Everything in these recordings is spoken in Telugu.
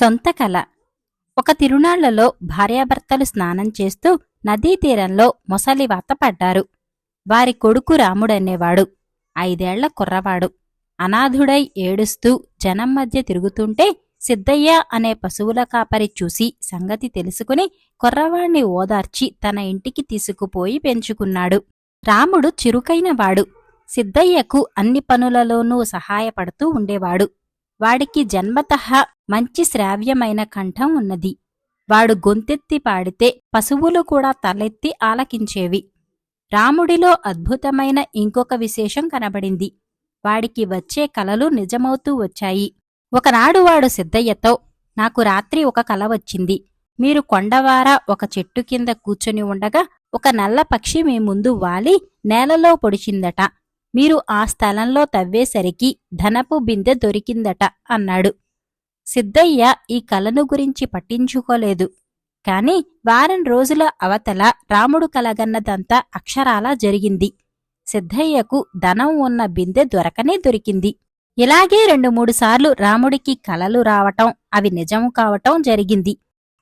సొంత కళ ఒక తిరునాళ్ళలో భార్యాభర్తలు స్నానం చేస్తూ నదీ తీరంలో మొసలివాత పడ్డారు. వారి కొడుకు రాముడనేవాడు. ఐదేళ్ళ కుర్రవాడు. అనాథుడై ఏడుస్తూ జనం మధ్య తిరుగుతుంటే సిద్ధయ్య అనే పశువుల కాపరి చూసి సంగతి తెలుసుకుని కుర్రవాణ్ణి ఓదార్చి తన ఇంటికి తీసుకుపోయి పెంచుకున్నాడు. రాముడు చురుకైనవాడు. సిద్ధయ్యకు అన్ని పనులలోనూ సహాయపడుతూ ఉండేవాడు. వాడికి జన్మతః మంచి శ్రావ్యమైన కంఠం ఉన్నది. వాడు గొంతెత్తి పాడితే పశువులు కూడా తలెత్తి ఆలకించేవి. రాముడిలో అద్భుతమైన ఇంకొక విశేషం కనబడింది. వాడికి వచ్చే కలలు నిజమవుతూ వచ్చాయి. ఒకనాడు వాడు సిద్ధయ్యతో నాకు రాత్రి ఒక కల వచ్చింది. మీరు కొండవార ఒక చెట్టు కింద కూర్చొని ఉండగా ఒక నల్ల పక్షి మీ ముందు వాలి నేలలో పొడిచిందట. మీరు ఆ స్థలంలో తవ్వేసరికి ధనపు బిందె దొరికిందట అన్నాడు. సిద్ధయ్య ఈ కలను గురించి పట్టించుకోలేదు. కాని వారం రోజుల అవతల రాముడు కలగన్నదంతా అక్షరాలా జరిగింది. సిద్ధయ్యకు ధనం ఉన్న బిందె దొరకనే దొరికింది. ఇలాగే రెండు మూడు సార్లు రాముడికి కలలు రావటం అవి నిజం కావటం జరిగింది.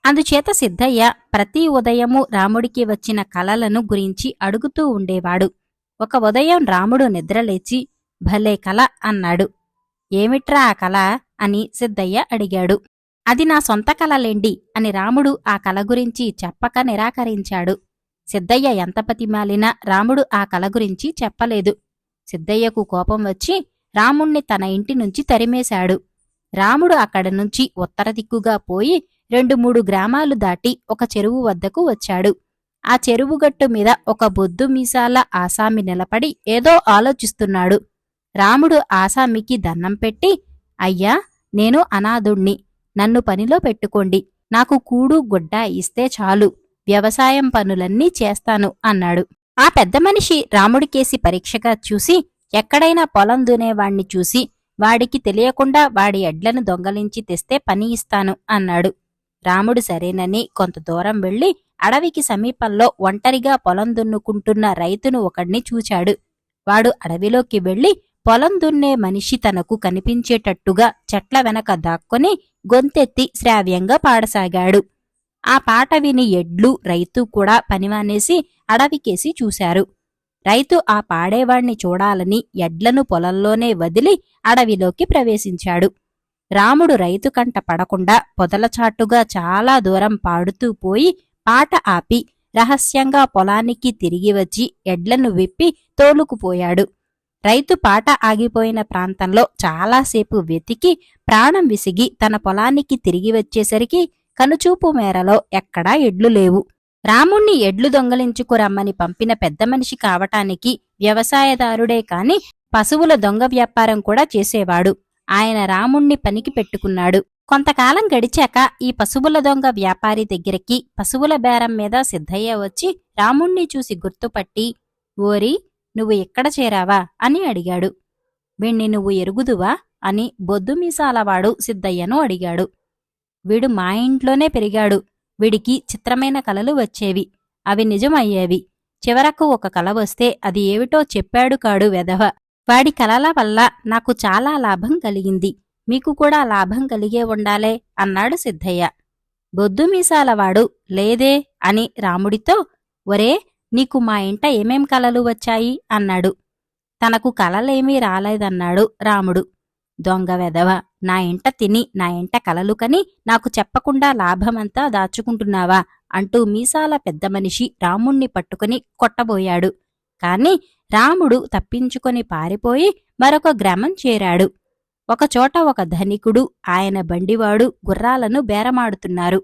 అందుచేత సిద్ధయ్య ప్రతి ఉదయము రాముడికి వచ్చిన కలలను గురించి అడుగుతూ ఉండేవాడు. ఒక ఉదయం రాముడు నిద్రలేచి భలే కల అన్నాడు. ఏమిట్రా ఆ కల? అని సిద్ధయ్య అడిగాడు. అది నా సొంత కలలేండి అని రాముడు ఆ కల గురించి చెప్పక నిరాకరించాడు. సిద్ధయ్య ఎంత పతిమాలినా రాముడు ఆ కల గురించి చెప్పలేదు. సిద్ధయ్యకు కోపం వచ్చి రాముణ్ణి తన ఇంటి నుంచి తరిమేశాడు. రాముడు అక్కడి నుంచి ఉత్తర దిక్కుగా పోయి రెండు మూడు గ్రామాలు దాటి ఒక చెరువు వద్దకు వచ్చాడు. ఆ చెరువుగట్టు మీద ఒక బొద్దు మీసాల ఆసామి నిలబడి ఏదో ఆలోచిస్తున్నాడు. రాముడు ఆసామికి దన్నం పెట్టి అయ్యా నేను అనాథుణ్ణి. నన్ను పనిలో పెట్టుకోండి. నాకు కూడు గుడ్డ ఇస్తే చాలు. వ్యవసాయం పనులన్నీ చేస్తాను అన్నాడు. ఆ పెద్ద మనిషి రాముడికేసి పరీక్షగా చూసి ఎక్కడైనా పొలం దునేవాణ్ణి చూసి వాడికి తెలియకుండా వాడి ఎడ్లను దొంగలించి తెస్తే పని ఇస్తాను అన్నాడు. రాముడు సరేనని కొంత దూరం వెళ్ళి అడవికి సమీపంలో ఒంటరిగా పొలం దున్నుకుంటున్న రైతును ఒకడిని చూచాడు. వాడు అడవిలోకి వెళ్ళి పొలం దున్నే మనిషి తనకు కనిపించేటట్టుగా చెట్ల వెనక దాక్కొని గొంతెత్తి శ్రావ్యంగా పాడసాగాడు. ఆ పాట విని ఎడ్లు రైతు కూడా పనిమానేసి అడవికేసి చూశారు. రైతు ఆ పాడేవాణ్ణి చూడాలని ఎడ్లను పొలంలోనే వదిలి అడవిలోకి ప్రవేశించాడు. రాముడు రైతు కంట పడకుండా పొదలచాటుగా చాలా దూరం పాడుతూ పోయి పాట ఆపి రహస్యంగా పొలానికి తిరిగి వచ్చి ఎడ్లను విప్పి తోలుకుపోయాడు. రైతు పాట ఆగిపోయిన ప్రాంతంలో చాలాసేపు వెతికి ప్రాణం విసిగి తన పొలానికి తిరిగి వచ్చేసరికి కనుచూపు మేరలో ఎక్కడా ఎడ్లు లేవు. రాముణ్ణి ఎడ్లు దొంగలించుకురమ్మని పంపిన పెద్ద మనిషి కావటానికి వ్యవసాయదారుడే కాని పశువుల దొంగ వ్యాపారం కూడా చేసేవాడు. ఆయన రాముణ్ణి పనికి పెట్టుకున్నాడు. కొంతకాలం గడిచాక ఈ పశువుల దొంగ వ్యాపారి దగ్గరికి పశువుల బేరం మీద సిద్ధయ్య వచ్చి రాముణ్ణి చూసి గుర్తుపట్టి ఓరి నువ్వు ఎక్కడ చేరావా? అని అడిగాడు. వీణ్ణి నువ్వు ఎరుగుదువా? అని బొద్దుమీసాలవాడు సిద్ధయ్యను అడిగాడు. వీడు మా ఇంట్లోనే పెరిగాడు. వీడికి చిత్రమైన కలలు వచ్చేవి. అవి నిజమయ్యేవి. చివరకు ఒక కల వస్తే అది ఏమిటో చెప్పాడు కాడు వెధవ. వాడి కలల వల్ల నాకు చాలా లాభం కలిగింది. మీకు కూడా లాభం కలిగే ఉండాలే అన్నాడు సిద్ధయ్య. బొద్దుమీసాలవాడు లేదే అని రాముడితో ఒరే నీకు మా ఇంట ఏమేం కలలు వచ్చాయి? అన్నాడు. తనకు కలలేమీ రాలేదన్నాడు రాముడు. దొంగ వెదవ నా ఇంట తిని నా ఇంట కలలు కని నాకు చెప్పకుండా లాభమంతా దాచుకుంటున్నావా? అంటూ మీసాల పెద్ద మనిషి రాముణ్ణి పట్టుకుని కొట్టబోయాడు. కాని రాముడు తప్పించుకొని పారిపోయి మరొక గ్రామం చేరాడు. ఒకచోట ఒక ధనికుడు ఆయన బండివాడు గుర్రాలను బేరమాడుతున్నారు.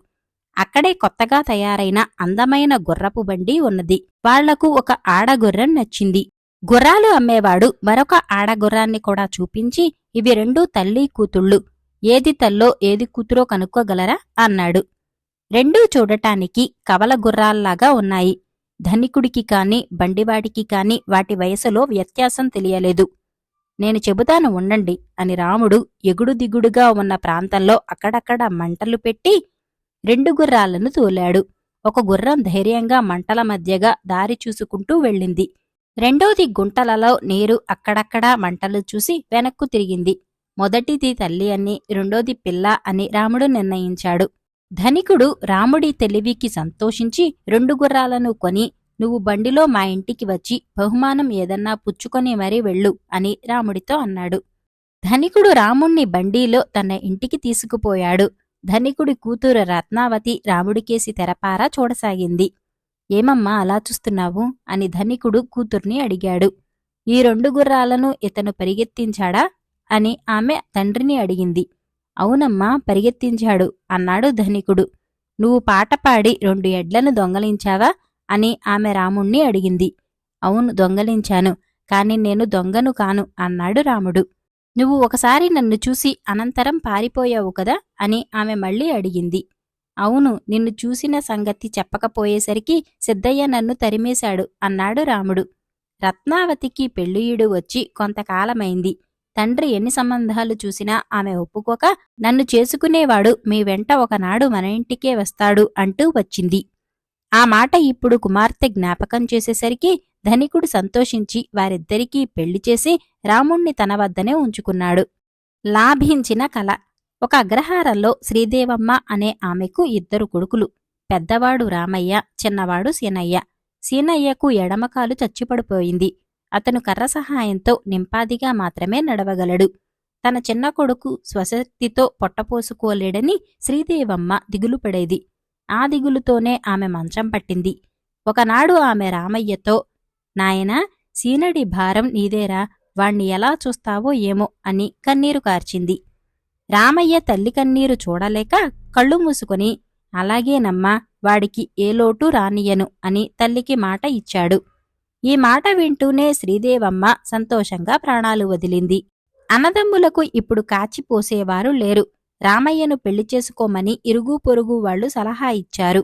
అక్కడే కొత్తగా తయారైన అందమైన గుర్రపు బండి ఉన్నది. వాళ్ళకు ఒక ఆడగుర్రం నచ్చింది. గుర్రాలు అమ్మేవాడు మరొక ఆడగుర్రాన్ని కూడా చూపించి ఇవి రెండూ తల్లి కూతుళ్ళు. ఏది తల్లో ఏది కూతురో కనుక్కోగలరా? అన్నాడు. రెండూ చూడటానికి కవల గుర్రాల్లాగా ఉన్నాయి. ధనికుడికి కాని బండివాడికి కాని వాటి వయసులో వ్యత్యాసం తెలియలేదు. నేను చెబుతాను ఉండండి అని రాముడు ఎగుడు దిగుడుగా ఉన్న ప్రాంతంలో అక్కడక్కడ మంటలు పెట్టి రెండు గుర్రాలను తోలాడు. ఒక గుర్రం ధైర్యంగా మంటల మధ్యగా దారి చూసుకుంటూ వెళ్ళింది. రెండోది గుంటలలో నీరు అక్కడక్కడా మంటలు చూసి వెనక్కు తిరిగింది. మొదటిది తల్లి అని రెండోది పిల్ల అని రాముడు నిర్ణయించాడు. ధనికుడు రాముడి తెలివికి సంతోషించి రెండు గుర్రాలను కొని నువ్వు బండిలో మా ఇంటికి వచ్చి బహుమానం ఏదన్నా పుచ్చుకొని మరీ వెళ్ళు అని రాముడితో అన్నాడు. ధనికుడు రాముణ్ణి బండిలో తన ఇంటికి తీసుకుపోయాడు. ధనికుడి కూతురు రత్నావతి రాముడికేసి తెరపారా చూడసాగింది. ఏమమ్మా అలా చూస్తున్నావు? అని ధనికుడు కూతుర్ని అడిగాడు. ఈ రెండు గుర్రాలను ఇతను పరిగెత్తించాడా? అని ఆమె తండ్రిని అడిగింది. అవునమ్మా పరిగెత్తించాడు అన్నాడు ధనికుడు. నువ్వు పాట పాడి రెండు ఎడ్లను దొంగలించావా? అని ఆమె రాముణ్ణి అడిగింది. అవును దొంగలించాను కాని నేను దొంగను కాను అన్నాడు రాముడు. నువ్వు ఒకసారి నన్ను చూసి అనంతరం పారిపోయావు కదా అని ఆమె మళ్ళీ అడిగింది. అవును నిన్ను చూసిన సంగతి చెప్పకపోయేసరికి సిద్ధయ్య నన్ను తరిమేశాడు అన్నాడు రాముడు. రత్నావతికి పెళ్ళియుడు వచ్చి కొంతకాలమైంది. తండ్రి ఎన్ని సంబంధాలు చూసినా ఆమె ఒప్పుకోక నన్ను చేసుకునేవాడు మీ వెంట ఒకనాడు మన ఇంటికే వస్తాడు అంటూ వచ్చింది. ఆ మాట ఇప్పుడు కుమార్తె జ్ఞాపకం చేసేసరికి ధనికుడు సంతోషించి వారిద్దరికీ పెళ్ళి చేసి రాముణ్ణి తన వద్దనే ఉంచుకున్నాడు. లాభించిన కల. ఒక అగ్రహారంలో శ్రీదేవమ్మ అనే ఆమెకు ఇద్దరు కొడుకులు. పెద్దవాడు రామయ్య చిన్నవాడు సీనయ్య. సీనయ్యకు ఎడమకాలు చచ్చిపడిపోయింది. అతను కర్ర సహాయంతో నింపాదిగా మాత్రమే నడవగలడు. తన చిన్న కొడుకు స్వశక్తితో పొట్టపోసుకోలేడని శ్రీదేవమ్మ దిగులుపడేది ఆ దిగులుతోనే ఆమె మంచం పట్టింది. ఒకనాడు ఆమె రామయ్యతో నాయనా సీనడి భారం నీదేరా వాణ్ణి ఎలా చూస్తావో ఏమో అని కన్నీరు కార్చింది. రామయ్య తల్లి కన్నీరు చూడలేక కళ్ళు మూసుకొని అలాగేనమ్మా వాడికి ఏ లోటు రానియను అని తల్లికి మాట ఇచ్చాడు. ఈ మాట వింటూనే శ్రీదేవమ్మ సంతోషంగా ప్రాణాలు వదిలింది. అన్నదమ్ములకు ఇప్పుడు కాచిపోసేవారు లేరు. రామయ్యను పెళ్ళి చేసుకోమని ఇరుగు పొరుగు వాళ్ళు సలహా ఇచ్చారు.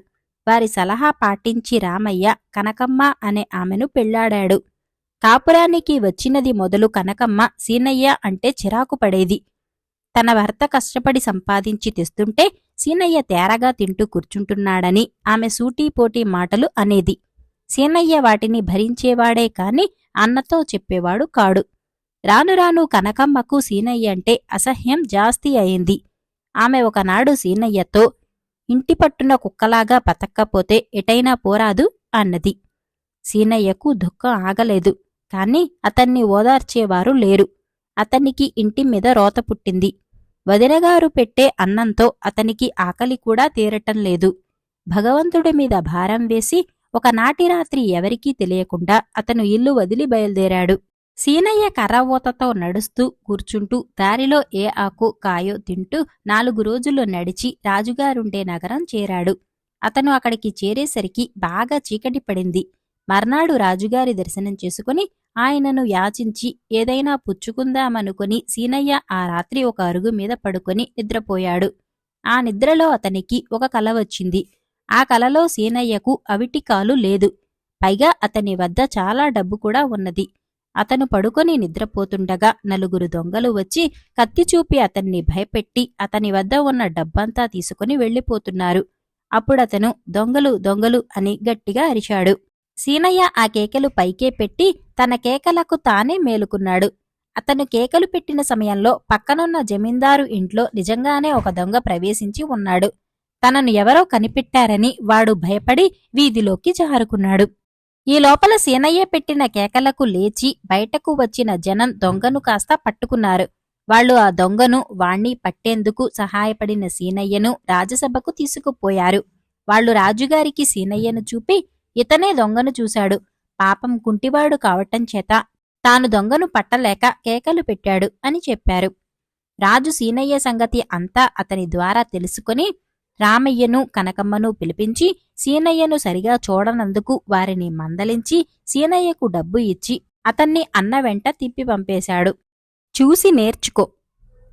వారి సలహా పాటించి రామయ్య కనకమ్మ అనే ఆమెను పెళ్ళాడాడు. కాపురానికి వచ్చినది మొదలు కనకమ్మ సీనయ్య అంటే చిరాకు పడేది. తన భర్త కష్టపడి సంపాదించి తెస్తుంటే సీనయ్య తేరగా తింటూ కూర్చుంటున్నాడని ఆమె సూటీపోటీ మాటలు అనేది. సీనయ్య వాటిని భరించేవాడే కాని అన్నతో చెప్పేవాడు కాడు. రాను రాను కనకమ్మకు సీనయ్య అంటే అసహ్యం జాస్తి అయింది. ఆమె ఒకనాడు సీనయ్యతో ఇంటి పట్టున కుక్కలాగా బతక్కపోతే ఎటైనా పోరాదు అన్నది. సీనయ్యకు దుఃఖం ఆగలేదు. కాని అతన్ని ఓదార్చేవారు లేరు. అతనికి ఇంటి మీద రోత పుట్టింది. వదినగారు పెట్టే అన్నంతో అతనికి ఆకలి కూడా తీరటం లేదు. భగవంతుడి మీద భారం వేసి ఒకనాటి రాత్రి ఎవరికీ తెలియకుండా అతను ఇల్లు వదిలి బయలుదేరాడు. సీనయ్య కర్రవూతతో నడుస్తూ కూర్చుంటూ దారిలో ఏ ఆకు కాయో తింటూ నాలుగు రోజులు నడిచి రాజుగారుండే నగరం చేరాడు. అతను అక్కడికి చేరేసరికి బాగా చీకటి పడింది. మర్నాడు రాజుగారి దర్శనం చేసుకుని ఆయనను యాచించి ఏదైనా పుచ్చుకుందామనుకుని సీనయ్య ఆ రాత్రి ఒక అరుగు మీద పడుకొని నిద్రపోయాడు. ఆ నిద్రలో అతనికి ఒక కల వచ్చింది. ఆ కలలో సీనయ్యకు అవిటి కాలు లేదు. పైగా అతని వద్ద చాలా డబ్బు కూడా ఉన్నది. అతను పడుకొని నిద్రపోతుండగా నలుగురు దొంగలు వచ్చి కత్తి చూపి అతన్ని భయపెట్టి అతని వద్ద ఉన్న డబ్బంతా తీసుకుని వెళ్ళిపోతున్నారు. అప్పుడతను దొంగలు దొంగలు అని గట్టిగా అరిచాడు. సీనయ్య ఆ కేకలు పైకే పెట్టి తన కేకలకు తానే మేలుకున్నాడు. అతను కేకలు పెట్టిన సమయంలో పక్కనున్న జమీందారు ఇంట్లో నిజంగానే ఒక దొంగ ప్రవేశించి ఉన్నాడు. తనను ఎవరో కనిపెట్టారని వాడు భయపడి వీధిలోకి జారుకున్నాడు. ఈ లోపల సీనయ్య పెట్టిన కేకలకు లేచి బయటకు వచ్చిన జనం దొంగను కాస్త పట్టుకున్నారు. వాళ్ళు ఆ దొంగను వాణ్ణి పట్టేందుకు సహాయపడిన సీనయ్యను రాజసభకు తీసుకుపోయారు. వాళ్ళు రాజుగారికి సీనయ్యను చూపి ఇతనే దొంగను చూశాడు. పాపం కుంటివాడు కావటం చేత తాను దొంగను పట్టలేక కేకలు పెట్టాడు అని చెప్పారు. రాజు సీనయ్య సంగతి అంతా అతని ద్వారా తెలుసుకుని రామయ్యను కనకమ్మను పిలిపించి సీనయ్యను సరిగా చూడనందుకు వారిని మందలించి సీనయ్యకు డబ్బు ఇచ్చి అతన్ని అన్న వెంట తిప్పి పంపేశాడు. చూసి నేర్చుకో.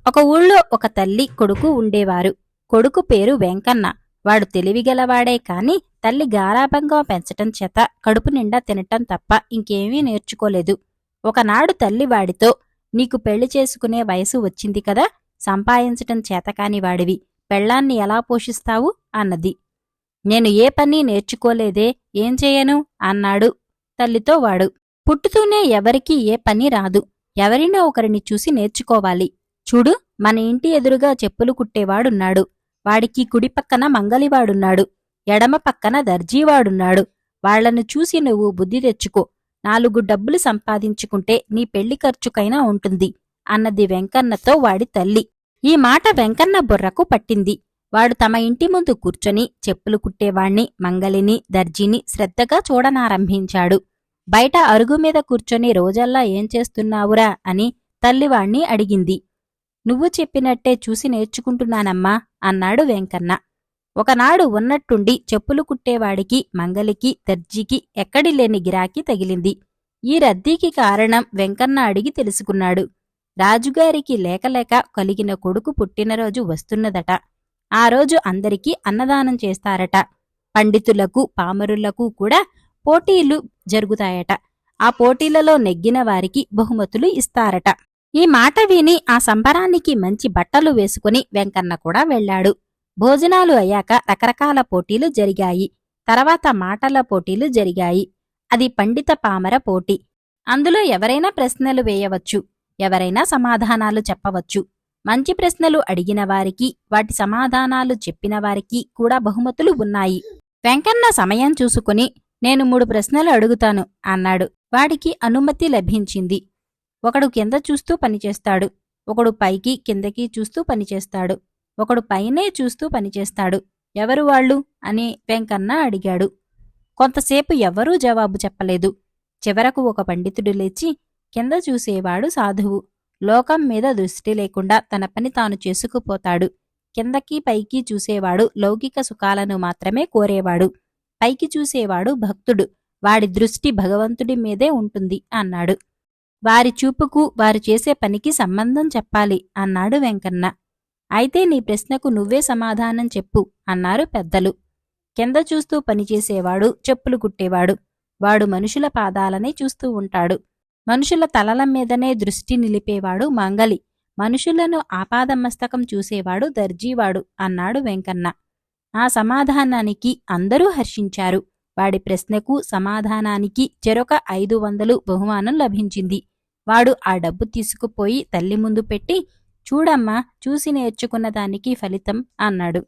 ఒక ఊళ్ళో ఒక తల్లి కొడుకు ఉండేవారు. కొడుకు పేరు వెంకన్న. వాడు తెలివిగలవాడే కాని తల్లి గారాభంగా పెంచటం చేత కడుపు నిండా తినటం తప్ప ఇంకేమీ నేర్చుకోలేదు. ఒకనాడు తల్లి వాడితో నీకు పెళ్ళి చేసుకునే వయసు వచ్చింది కదా సంపాదించటం చేతకాని వాడివి. పెళ్ళాన్ని ఎలా పోషిస్తావు? అన్నది. నేను ఏ పని నేర్చుకోలేదే ఏం చేయను? అన్నాడు తల్లితో వాడు. పుట్టుతూనే ఎవరికీ ఏ పని రాదు. ఎవరినో ఒకరిని చూసి నేర్చుకోవాలి. చూడు మన ఇంటి ఎదురుగా చెప్పులు కుట్టేవాడున్నాడు. వాడికి కుడి పక్కన మంగలివాడున్నాడు. ఎడమ పక్కన దర్జీవాడున్నాడు. వాళ్ళను చూసి నువ్వు బుద్ధి తెచ్చుకో. నాలుగు డబ్బులు సంపాదించుకుంటే నీ పెళ్ళి ఖర్చుకైనా ఉంటుంది. అన్నది వెంకన్నతో వాడి తల్లి. ఈ మాట వెంకన్న బుర్రకు పట్టింది. వాడు తమ ఇంటి ముందు కూర్చొని చెప్పులు కుట్టేవాణ్ణి మంగలిని దర్జీని శ్రద్ధగా చూడనారంభించాడు. బయట అరుగు మీద కూర్చొని రోజల్లా ఏం చేస్తున్నావురా అని తల్లివాణ్ణి అడిగింది. నువ్వు చెప్పినట్టే చూసి నేర్చుకుంటున్నానమ్మా అన్నాడు వెంకన్న. ఒకనాడు ఉన్నట్టుండి చెప్పులు కుట్టేవాడికి మంగలికి దర్జీకి ఎక్కడి లేని గిరాకీ తగిలింది. ఈ రద్దీకి కారణం వెంకన్న అడిగి తెలుసుకున్నాడు. రాజుగారికి లేకలేక కలిగిన కొడుకు పుట్టినరోజు వస్తున్నదట. ఆ రోజు అందరికీ అన్నదానం చేస్తారట. పండితులకు పామరులకు కూడా పోటీలు జరుగుతాయట. ఆ పోటీలలో నెగ్గిన వారికి బహుమతులు ఇస్తారట. ఈ మాట విని ఆ సంబరానికి మంచి బట్టలు వేసుకుని వెంకన్న కూడా వెళ్ళాడు. భోజనాలు అయ్యాక రకరకాల పోటీలు జరిగాయి. తర్వాత మాటల పోటీలు జరిగాయి. అది పండిత పామర పోటీ. అందులో ఎవరైనా ప్రశ్నలు వేయవచ్చు. ఎవరైనా సమాధానాలు చెప్పవచ్చు. మంచి ప్రశ్నలు అడిగిన వారికి వాటి సమాధానాలు చెప్పిన వారికి కూడా బహుమతులు ఉన్నాయి. వెంకన్న సమయం చూసుకుని నేను మూడు ప్రశ్నలు అడుగుతాను అన్నాడు. వాడికి అనుమతి లభించింది. ఒకడు కింద చూస్తూ పనిచేస్తాడు. ఒకడు పైకి కిందకి చూస్తూ పనిచేస్తాడు. ఒకడు పైనే చూస్తూ పనిచేస్తాడు. ఎవరు వాళ్ళు? అని వెంకన్న అడిగాడు. కొంతసేపు ఎవరూ జవాబు చెప్పలేదు. చివరకు ఒక పండితుడు లేచి కింద చూసేవాడు సాధువు. లోకం మీద దృష్టి లేకుండా తన పని తాను చేసుకుపోతాడు. కిందకి పైకి చూసేవాడు లౌకిక సుఖాలను మాత్రమే కోరేవాడు. పైకి చూసేవాడు భక్తుడు. వాడి దృష్టి భగవంతుడి మీదే ఉంటుంది అన్నాడు. వారి చూపుకు వారు చేసే పనికి సంబంధం చెప్పాలి అన్నాడు వెంకన్న. అయితే నీ ప్రశ్నకు నువ్వే సమాధానం చెప్పు అన్నారు పెద్దలు. కింద చూస్తూ పనిచేసేవాడు చెప్పులు కుట్టేవాడు. వాడు మనుషుల పాదాలనే చూస్తూ ఉంటాడు. మనుషుల తలల మీదనే దృష్టి నిలిపేవాడు మంగలి. మనుషులను ఆపాదమస్తకం చూసేవాడు దర్జీవాడు అన్నాడు వెంకన్న. ఆ సమాధానానికి అందరూ హర్షించారు. వాడి ప్రశ్నకు సమాధానానికి చెరొక ఐదు వందలు బహుమానం లభించింది. వాడు ఆ డబ్బు తీసుకుపోయి తల్లి ముందు పెట్టి చూడమ్మా చూసి నేర్చుకున్న దానికి ఫలితం అన్నాడు.